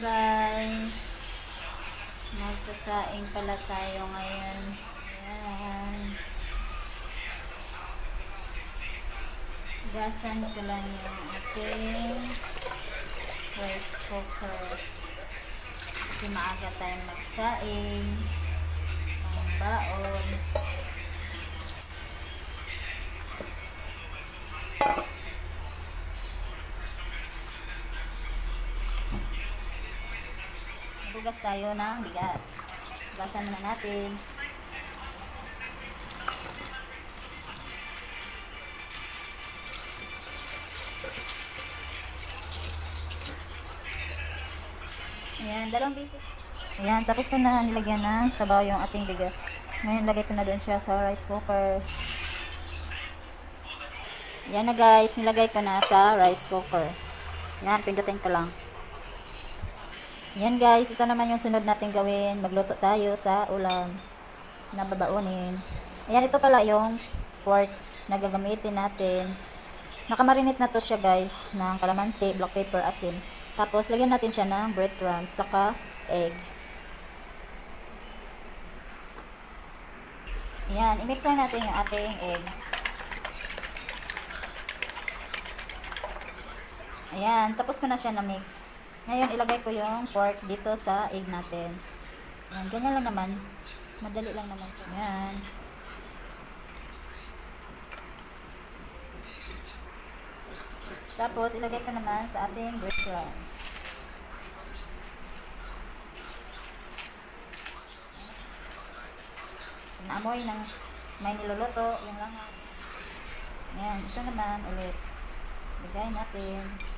guys. Magsasaing pala tayo ngayon. Ayan. Gasan ko lang yung ating rice cooker. Kasi maaga tayong magsaing. Ang baon. Thank you. Bugas tayo ng bigas. Gasan na natin. Ayan, dalawang bisis. Ayan, tapos ko na nilagyan ng sabaw yung ating bigas. Ngayon, lagay ko na doon siya sa rice cooker. Yan na guys, nilagay ko na sa rice cooker. Yan, pindutin ko lang. Yan guys, ito naman yung sunod natin gawin. Magluto tayo sa ulam na babaunin. Ayan, ito pala yung pork na gagamitin natin. Nakamarinate na to siya guys ng kalamansi, black pepper, asin. Tapos, lagyan natin siya ng breadcrumbs, tsaka egg. Ayan, i-mix natin yung ating egg. Ayan, tapos ko na siya na-mix. Ngayon, ilagay ko yung pork dito sa egg natin. Ayan, ganyan lang naman. Madali lang naman siya. Ayan. Tapos, ilagay ko naman sa ating breadcrumbs. Naamoy ng may niluluto, yung lang. Ayan, ito naman ulit. Lagay natin.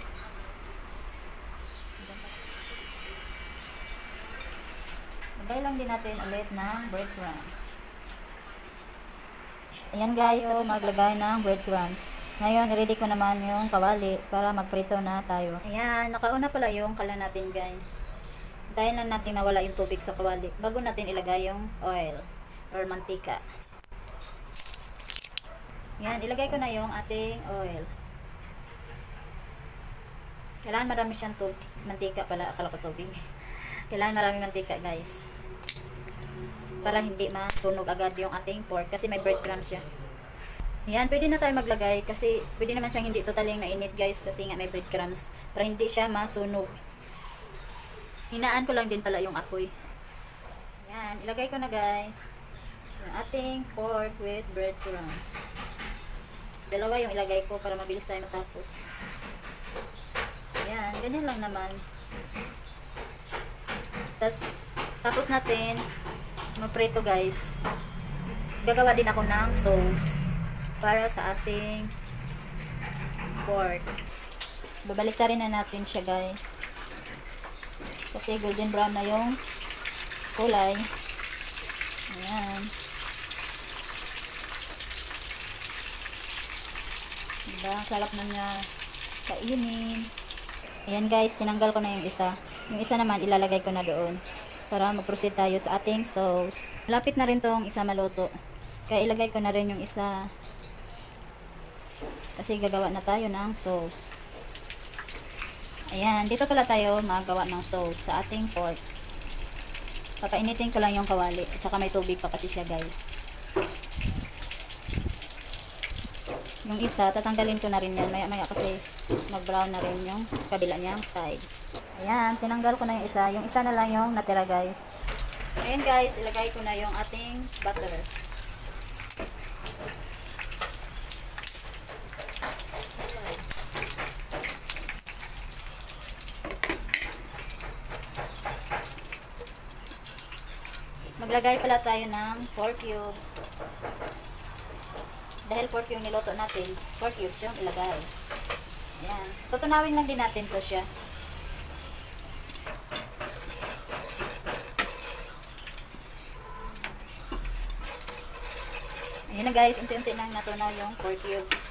Lagay lang din natin ulit ng breadcrumbs. Ayan guys, ito maglagay ng breadcrumbs. Ngayon, ready ko naman yung kawali para magprito na tayo. Ayan, nakauna pala yung kala natin guys. Dahil na natin nawala yung tubig sa kawali, bago natin ilagay yung oil or mantika. Yan, ilagay ko na yung ating oil. Kailangan marami siyang tubig. Mantika pala, akala ko tubig. Kailangan marami mantika, guys. Para hindi masunog agad yung ating pork kasi may breadcrumbs siya. Yan, pwede na tayo maglagay kasi pwede naman siyang hindi totaling mainit, guys, kasi nga may breadcrumbs para hindi siya masunog. Hinaan ko lang din pala yung apoy. Yan, ilagay ko na, guys. Yung ating pork with breadcrumbs. Dalawa yung ilagay ko para mabilis tayo matapos. Ayan, ganyan lang naman. Tapos, tapos natin, maprito guys. Gagawa din ako ng sauce para sa ating pork. Babalik rin na natin siya guys. Kasi golden brown na yung kulay. Ayan. Diba? Ang sarap na niya kainin. Ayan guys, tinanggal ko na yung isa. Yung isa naman, ilalagay ko na doon. Para mag-proceed tayo sa ating sauce. Lapit na rin tong isa maluto. Kaya ilagay ko na rin yung isa. Kasi gagawa na tayo ng sauce. Ayan, dito pala tayo magawa ng sauce sa ating pork. Papainitin ko lang yung kawali. At saka may tubig pa kasi siya guys. Yung isa, tatanggalin ko na rin yan. Maya maya kasi mag-brown na rin yung kabila niyang side. Ayan, tinanggal ko na yung isa. Yung isa na lang yung natira guys. Ayan guys, ilagay ko na yung ating butter. Maglagay pala tayo ng 4 cubes. Dahil pork yung niloto natin, pork cubes yung ilagay. Ayan. Tutunawin lang din natin to siya. Ayan na guys, unti-unti nang natunaw yung pork cubes.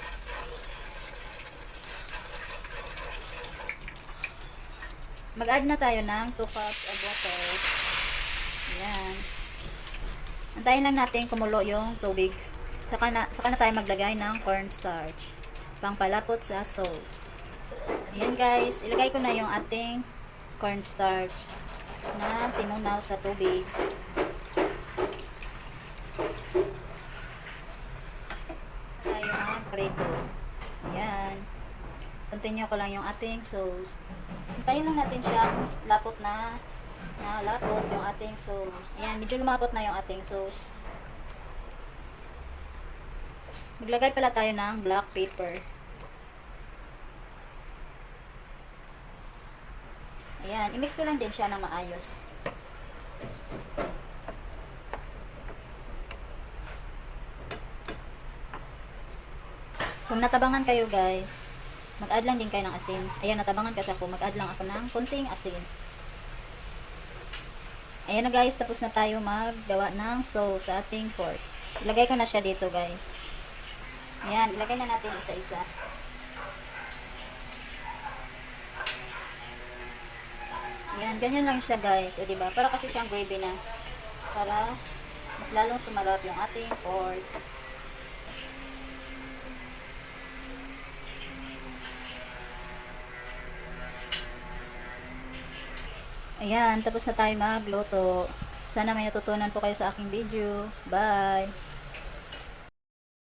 Mag-add na tayo ng 2 cups of water. Ayan. Antayin lang natin kumulo yung tubig. Saka na, saka na tayo maglagay ng cornstarch. Pangpalapot sa sauce. Ayan guys, ilagay ko na yung ating cornstarch na tinunaw sa tubig. Prito. Ayan. Continue ko lang yung ating sauce. Hintayin lang natin siya kung lapot na na lapot yung ating sauce. Ayan, medyo lumapot na yung ating sauce. Maglagay pala tayo ng black pepper. Ayan, i-mix ko lang din siya ng maayos. Kung natabangan kayo guys, mag-add lang din kayo ng asin. Ayan, natabangan kasi ako, mag-add lang ako ng konting asin. Ayan na guys, tapos na tayo maggawa ng sauce sa ating pork. Ilagay ko na siya dito guys. Ayan, ilagay na natin isa-isa. Ayan, ganyan lang siya guys. O diba? Para kasi siyang gravy na. Para mas lalong sumarap yung ating pork. Ayan, tapos na tayo magluto. Sana may natutunan po kayo sa aking video. Bye!